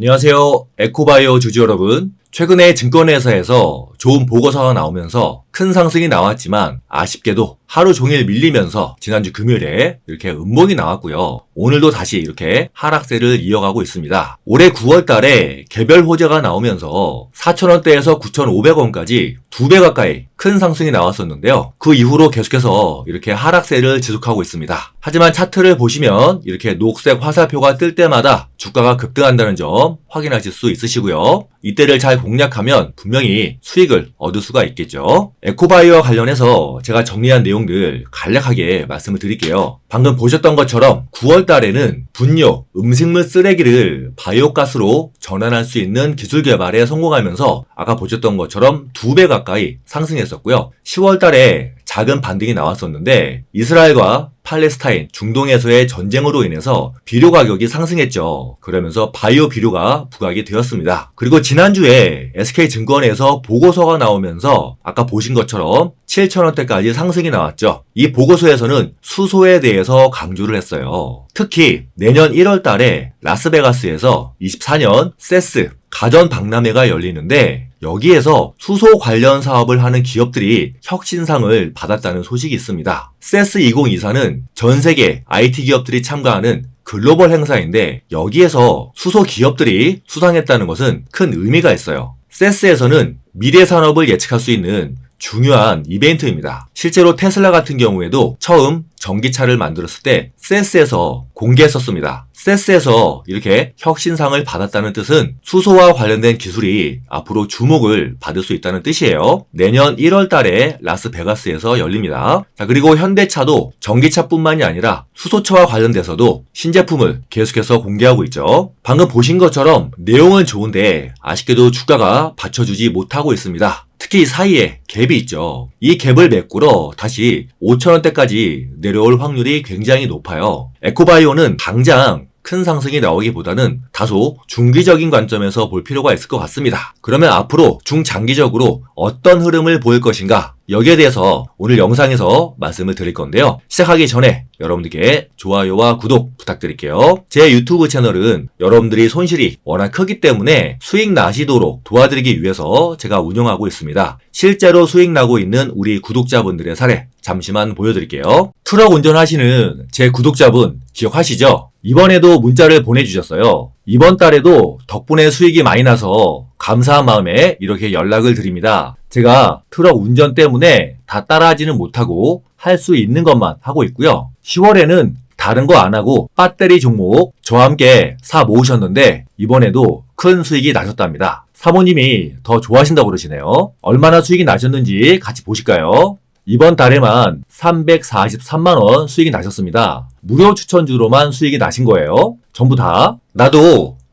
안녕하세요. 에코바이오 주주 여러분. 최근에 증권회사에서 좋은 보고서가 나오면서 큰 상승이 나왔지만 아쉽게도 하루 종일 밀리면서 지난주 금요일에 이렇게 음봉이 나왔고요. 오늘도 다시 이렇게 하락세를 이어가고 있습니다. 올해 9월 달에 개별 호재가 나오면서 4,000원대에서 9,500원까지 두 배 가까이 큰 상승이 나왔었는데요. 그 이후로 계속해서 이렇게 하락세를 지속하고 있습니다. 하지만 차트를 보시면 이렇게 녹색 화살표가 뜰 때마다 주가가 급등한다는 점 확인하실 수 있으시고요. 이때를 잘 공략하면 분명히 수익을 얻을 수가 있겠죠. 에코바이오와 관련해서 제가 정리한 내용들 간략하게 말씀을 드릴게요. 방금 보셨던 것처럼 9월 달에는 분뇨, 음식물 쓰레기를 바이오가스로 전환할 수 있는 기술 개발에 성공하면서 아까 보셨던 것처럼 두 배 가까이 상승했었고요. 10월 달에 작은 반등이 나왔었는데 이스라엘과 팔레스타인, 중동에서의 전쟁으로 인해서 비료 가격이 상승했죠. 그러면서 바이오 비료가 부각이 되었습니다. 그리고 지난주에 SK증권에서 보고서가 나오면서 아까 보신 것처럼 7천원대까지 상승이 나왔죠. 이 보고서에서는 수소에 대해서 강조를 했어요. 특히 내년 1월 달에 라스베가스에서 24년 세스 가전 박람회가 열리는데 여기에서 수소 관련 사업을 하는 기업들이 혁신상을 받았다는 소식이 있습니다. 세스 2024는 전 세계 IT 기업들이 참가하는 글로벌 행사인데 여기에서 수소 기업들이 수상했다는 것은 큰 의미가 있어요. 세스에서는 미래 산업을 예측할 수 있는 중요한 이벤트입니다. 실제로 테슬라 같은 경우에도 처음 전기차를 만들었을 때 세스에서 공개했었습니다. 세스에서 이렇게 혁신상을 받았다는 뜻은 수소와 관련된 기술이 앞으로 주목을 받을 수 있다는 뜻이에요. 내년 1월 달에 라스베가스에서 열립니다. 자, 그리고 현대차도 전기차뿐만이 아니라 수소차와 관련돼서도 신제품을 계속해서 공개하고 있죠. 방금 보신 것처럼 내용은 좋은데 아쉽게도 주가가 받쳐주지 못하고 있습니다. 특히 사이에 갭이 있죠. 이 갭을 메꾸러 다시 5천원대까지 내려올 확률이 굉장히 높아요. 에코바이오는 당장 큰 상승이 나오기보다는 다소 중기적인 관점에서 볼 필요가 있을 것 같습니다. 그러면 앞으로 중장기적으로 어떤 흐름을 보일 것인가 여기에 대해서 오늘 영상에서 말씀을 드릴 건데요. 시작하기 전에 여러분들께 좋아요와 구독 부탁드릴게요. 제 유튜브 채널은 여러분들이 손실이 워낙 크기 때문에 수익 나시도록 도와드리기 위해서 제가 운영하고 있습니다. 실제로 수익 나고 있는 우리 구독자분들의 사례 잠시만 보여드릴게요. 트럭 운전하시는 제 구독자분 기억하시죠? 이번에도 문자를 보내주셨어요. 이번 달에도 덕분에 수익이 많이 나서 감사한 마음에 이렇게 연락을 드립니다. 제가 트럭 운전 때문에 다 따라하지는 못하고 할 수 있는 것만 하고 있고요. 10월에는 다른 거 안 하고 배터리 종목 저와 함께 사 모으셨는데 이번에도 큰 수익이 나셨답니다. 사모님이 더 좋아하신다고 그러시네요. 얼마나 수익이 나셨는지 같이 보실까요? 이번 달에만 343만원 수익이 나셨습니다. 무료 추천주로만 수익이 나신 거예요. 전부 다. 나도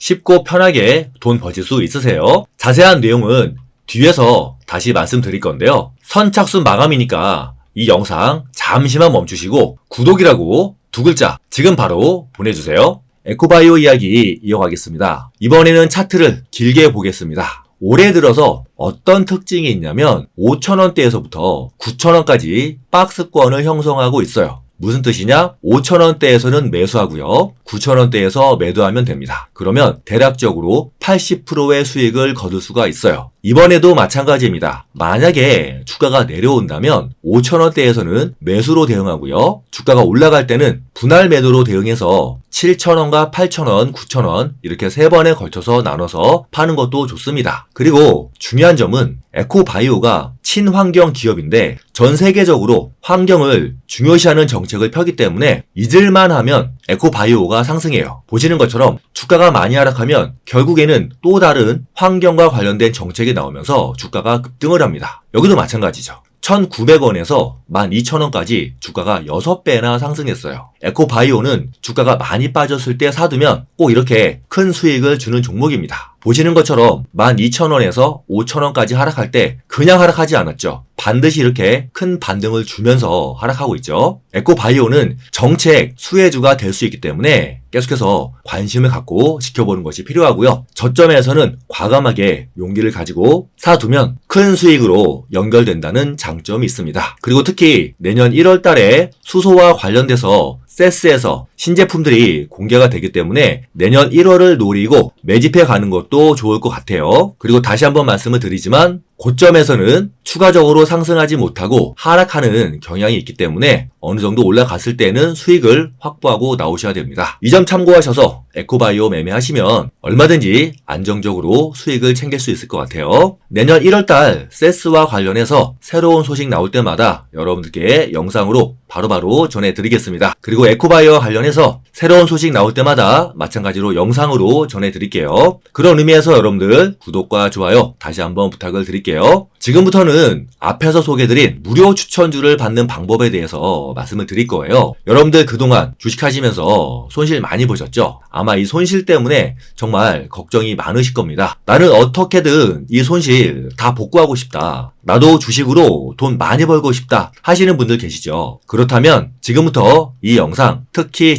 쉽고 편하게 돈 버실 수 있으세요. 자세한 내용은 뒤에서 다시 말씀드릴 건데요. 선착순 마감이니까 이 영상 잠시만 멈추시고 구독이라고 두 글자 지금 바로 보내주세요. 에코바이오 이야기 이어가겠습니다. 이번에는 차트를 길게 보겠습니다. 올해 들어서 어떤 특징이 있냐면 5천원대에서부터 9천원까지 박스권을 형성하고 있어요. 무슨 뜻이냐? 5천원대에서는 매수하고요. 9천원대에서 매도하면 됩니다. 그러면 대략적으로 80%의 수익을 거둘 수가 있어요. 이번에도 마찬가지입니다. 만약에 주가가 내려온다면 5천원대에서는 매수로 대응하고요. 주가가 올라갈 때는 분할 매도로 대응해서 7,000원과 8,000원, 9,000원 이렇게 세 번에 걸쳐서 나눠서 파는 것도 좋습니다. 그리고 중요한 점은 에코바이오가 친환경 기업인데 전 세계적으로 환경을 중요시하는 정책을 펴기 때문에 잊을만 하면 에코바이오가 상승해요. 보시는 것처럼 주가가 많이 하락하면 결국에는 또 다른 환경과 관련된 정책이 나오면서 주가가 급등을 합니다. 여기도 마찬가지죠. 1,900원에서 12,000원까지 주가가 6배나 상승했어요. 에코바이오는 주가가 많이 빠졌을 때 사두면 꼭 이렇게 큰 수익을 주는 종목입니다. 보시는 것처럼 12,000원에서 5,000원까지 하락할 때 그냥 하락하지 않았죠. 반드시 이렇게 큰 반등을 주면서 하락하고 있죠. 에코바이오는 정책 수혜주가 될 수 있기 때문에 계속해서 관심을 갖고 지켜보는 것이 필요하고요. 저점에서는 과감하게 용기를 가지고 사두면 큰 수익으로 연결된다는 장점이 있습니다. 그리고 특히 내년 1월 달에 수소와 관련돼서 세스에서 신제품들이 공개가 되기 때문에 내년 1월을 노리고 매집해 가는 것도 좋을 것 같아요. 그리고 다시 한번 말씀을 드리지만 고점에서는 추가적으로 상승하지 못하고 하락하는 경향이 있기 때문에 어느 정도 올라갔을 때는 수익을 확보하고 나오셔야 됩니다. 이 점 참고하셔서 에코바이오 매매하시면 얼마든지 안정적으로 수익을 챙길 수 있을 것 같아요. 내년 1월달 세스와 관련해서 새로운 소식 나올 때마다 여러분들께 영상으로 바로바로 전해드리겠습니다. 그리고 에코바이오와 관련 해서 새로운 소식 나올 때마다 마찬가지로 영상으로 전해드릴게요. 그런 의미에서 여러분들 구독과 좋아요 다시 한번 부탁을 드릴게요. 지금부터는 앞에서 소개드린 무료 추천주를 받는 방법에 대해서 말씀을 드릴 거예요. 여러분들 그동안 주식하시면서 손실 많이 보셨죠? 아마 이 손실 때문에 정말 걱정이 많으실 겁니다. 나는 어떻게든 이 손실 다 복구하고 싶다. 나도 주식으로 돈 많이 벌고 싶다 하시는 분들 계시죠? 그렇다면 지금부터 이 영상 특히